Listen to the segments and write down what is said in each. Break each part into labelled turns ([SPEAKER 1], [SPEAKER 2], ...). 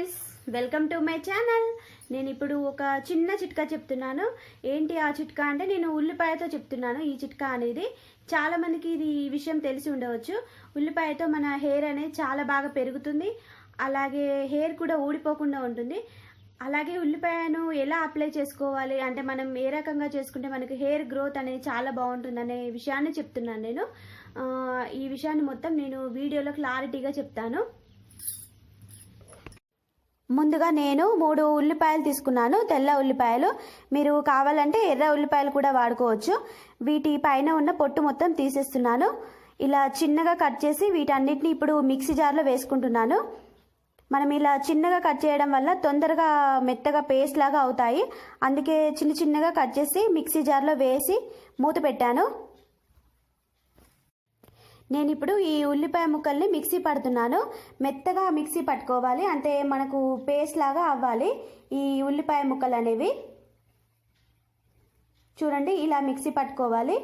[SPEAKER 1] Friends welcome to my channel. నేను ఇప్పుడు ఒక చిన్న చిట్కా చెప్తున్నాను. ఏంటి ఆ చిట్కా అంటే నేను ఉల్లిపాయతో చెప్తున్నాను. ఈ చిట్కా అనేది చాలామందికి ఇది ఈ విషయం తెలిసి ఉండవచ్చు. ఉల్లిపాయతో మన హెయిర్ అనేది చాలా బాగా పెరుగుతుంది. అలాగే హెయిర్ కూడా ఊడిపోకుండా ఉంటుంది. అలాగే ఉల్లిపాయను ఎలా అప్లై చేసుకోవాలి? అంటే మనం ఏ రకంగా చేసుకుంటే మనకి హెయిర్ గ్రోత్ అనేది చాలా బాగుంటుంది అనే విషయాన్ని చెప్తున్నాను నేను. ఈ విషయాన్ని మొత్తం నేను వీడియోలో క్లారిటీగా చెప్తాను. ముందుగా నేను మూడు ఉల్లిపాయలు తీసుకున్నాను. తెల్ల ఉల్లిపాయలు. మీరు కావాలంటే ఎర్ర ఉల్లిపాయలు కూడా వాడుకోవచ్చు. వీటి పైన ఉన్న పొట్టు మొత్తం తీసేస్తున్నాను. ఇలా చిన్నగా కట్ చేసి వీటన్నిటిని ఇప్పుడు మిక్సీ జార్లో వేసుకుంటున్నాను. మనం ఇలా చిన్నగా కట్ చేయడం వల్ల తొందరగా మెత్తగా పేస్ట్ లాగా అవుతాయి. అందుకే చిన్న చిన్నగా కట్ చేసి మిక్సీ జార్లో వేసి మూత పెట్టాను. నేను ఇప్పుడు ఈ ఉల్లిపాయ ముక్కల్ని మిక్సీ పడుతున్నాను. మెత్తగా మిక్సీ పట్టుకోవాలి. అంటే మనకు పేస్ట్ లాగా అవ్వాలి ఈ ఉల్లిపాయ ముక్కలు అనేవి. చూడండి ఇలా మిక్సీ పట్టుకోవాలి.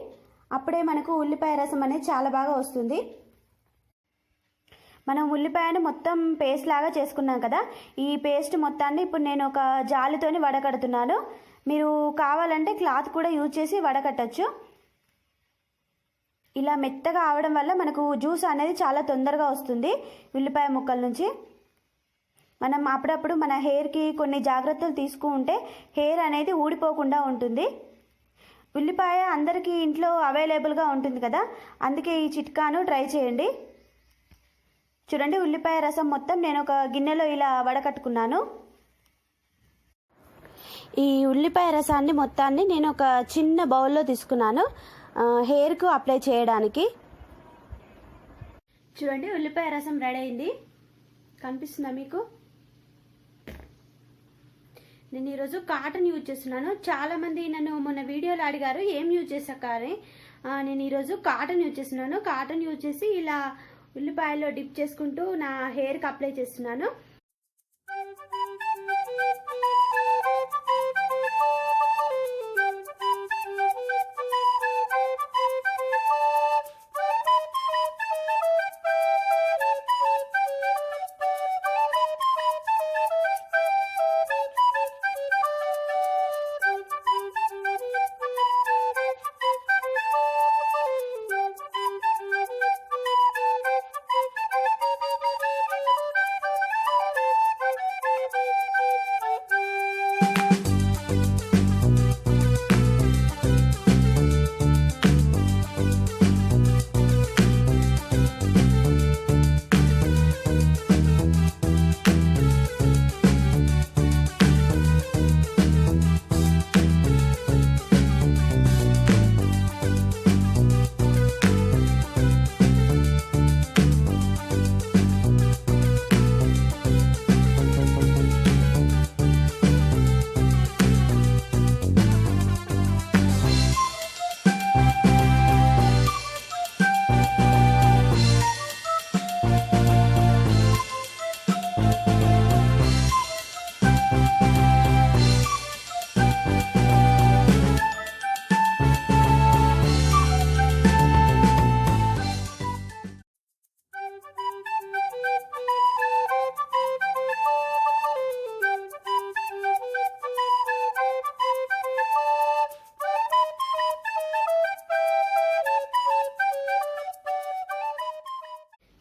[SPEAKER 1] అప్పుడే మనకు ఉల్లిపాయ రసం అనేది చాలా బాగా వస్తుంది. మనం ఉల్లిపాయను మొత్తం పేస్ట్ లాగా చేసుకున్నాం కదా. ఈ పేస్ట్ మొత్తాన్ని ఇప్పుడు నేను ఒక జాలితోని వడకడుతున్నాను. మీరు కావాలంటే క్లాత్ కూడా యూజ్ చేసి వడకట్టచ్చు. ఇలా మెత్తగా అవడం వల్ల మనకు జ్యూస్ అనేది చాలా తొందరగా వస్తుంది. ఉల్లిపాయ ముక్కల నుంచి. మనం అప్పుడప్పుడు మన హెయిర్కి కొన్ని జాగ్రత్తలు తీసుకుంటే హెయిర్ అనేది ఊడిపోకుండా ఉంటుంది. ఉల్లిపాయ అందరికీ ఇంట్లో అవైలబుల్గా ఉంటుంది కదా? అందుకే ఈ చిట్కాను ట్రై చేయండి. చూడండి ఉల్లిపాయ రసం మొత్తం నేను ఒక గిన్నెలో ఇలా వడకట్టుకున్నాను. ఈ ఉల్లిపాయ రసాన్ని మొత్తాన్ని నేను ఒక చిన్న బౌల్లో తీసుకున్నాను. హెయిర్కు అప్లై చేయడానికి. చూడండి ఉల్లిపాయ రసం రెడీ అయింది. కనిపిస్తుందా మీకు? నేను ఈరోజు కాటన్ యూజ్ చేస్తున్నాను. చాలామంది నన్ను మొన్న వీడియోలో అడిగారు ఏం యూజ్ చేశాక అని నేను ఈరోజు కాటన్ యూజ్ చేస్తున్నాను. కాటన్ యూజ్ చేసి ఇలా ఉల్లిపాయలో డిప్ చేసుకుంటూ నా హెయిర్కి అప్లై చేస్తున్నాను.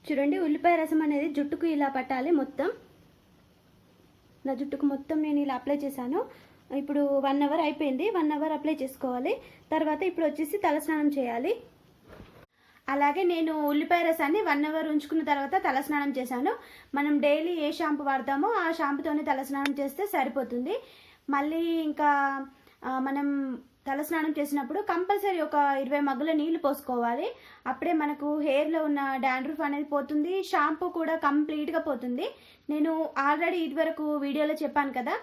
[SPEAKER 1] చూడండి ఉల్లిపాయ రసం అనేది జుట్టుకు ఇలా పట్టాలి మొత్తం. నా జుట్టుకు మొత్తం నేను ఇలా అప్లై చేశాను. ఇప్పుడు వన్ అవర్ అయిపోయింది వన్ అవర్ అప్లై చేసుకోవాలి. తర్వాత ఇప్పుడు వచ్చేసి తలస్నానం చేయాలి. అలాగే నేను ఉల్లిపాయ రసాన్ని వన్ అవర్ ఉంచుకున్న తర్వాత తలస్నానం చేశాను. మనం డైలీ ఏ షాంపూ వాడతామో ఆ షాంపూతోనే తలస్నానం చేస్తే సరిపోతుంది. మళ్ళీ ఇంకా మనం తలస్నానం చేసినప్పుడు కంపల్సరీ ఒక ఇరవై మగ్గుల నీళ్ళు పోసుకోవాలి. అప్పుడే మనకు హెయిర్లో ఉన్న డాండ్రూఫ్ అనేది పోతుంది. షాంపూ కూడా కంప్లీట్గా పోతుంది. నేను ఆల్రెడీ ఇదివరకు వీడియోలో చెప్పాను కదా.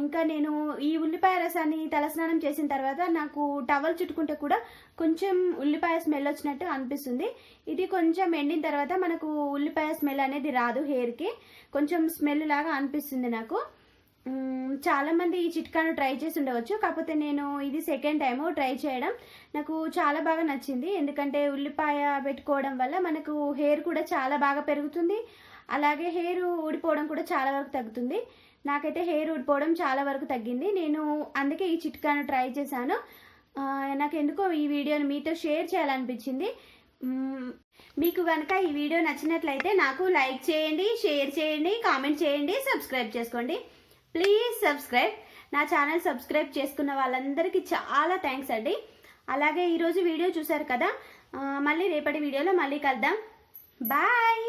[SPEAKER 1] ఇంకా నేను ఈ ఉల్లిపాయ రసాన్ని తలస్నానం చేసిన తర్వాత నాకు టవల్ చుట్టుకుంటే కూడా కొంచెం ఉల్లిపాయ స్మెల్ వచ్చినట్టు అనిపిస్తుంది. ఇది కొంచెం ఎండిన తర్వాత మనకు ఉల్లిపాయ స్మెల్ అనేది రాదు హెయిర్కి కొంచెం స్మెల్ లాగా అనిపిస్తుంది నాకు. చాలామంది ఈ చిట్కాను ట్రై చేసి ఉండవచ్చు. కాకపోతే నేను ఇది సెకండ్ టైము ట్రై చేయడం నాకు చాలా బాగా నచ్చింది. ఎందుకంటే ఉల్లిపాయ పెట్టుకోవడం వల్ల మనకు హెయిర్ కూడా చాలా బాగా పెరుగుతుంది. అలాగే హెయిర్ ఊడిపోవడం కూడా చాలా వరకు తగ్గుతుంది. నాకైతే హెయిర్ ఊడిపోవడం చాలా వరకు తగ్గింది. నేను అందుకే ఈ చిట్కాను ట్రై చేశాను. నాకు ఎందుకో ఈ వీడియోని మీతో షేర్ చేయాలనిపించింది. మీకు కనుక ఈ వీడియో నచ్చినట్లయితే నాకు లైక్ చేయండి షేర్ చేయండి కామెంట్ చేయండి సబ్స్క్రైబ్ చేసుకోండి. ప్లీజ్ సబ్స్క్రైబ్ నా ఛానల్ సబ్స్క్రైబ్ చేసుకున్న వాళ్ళందరికీ చాలా థ్యాంక్స్ అండి. అలాగే ఈరోజు వీడియో చూశారు కదా? మళ్ళీ రేపటి వీడియోలో మళ్ళీ కలుద్దాం. బాయ్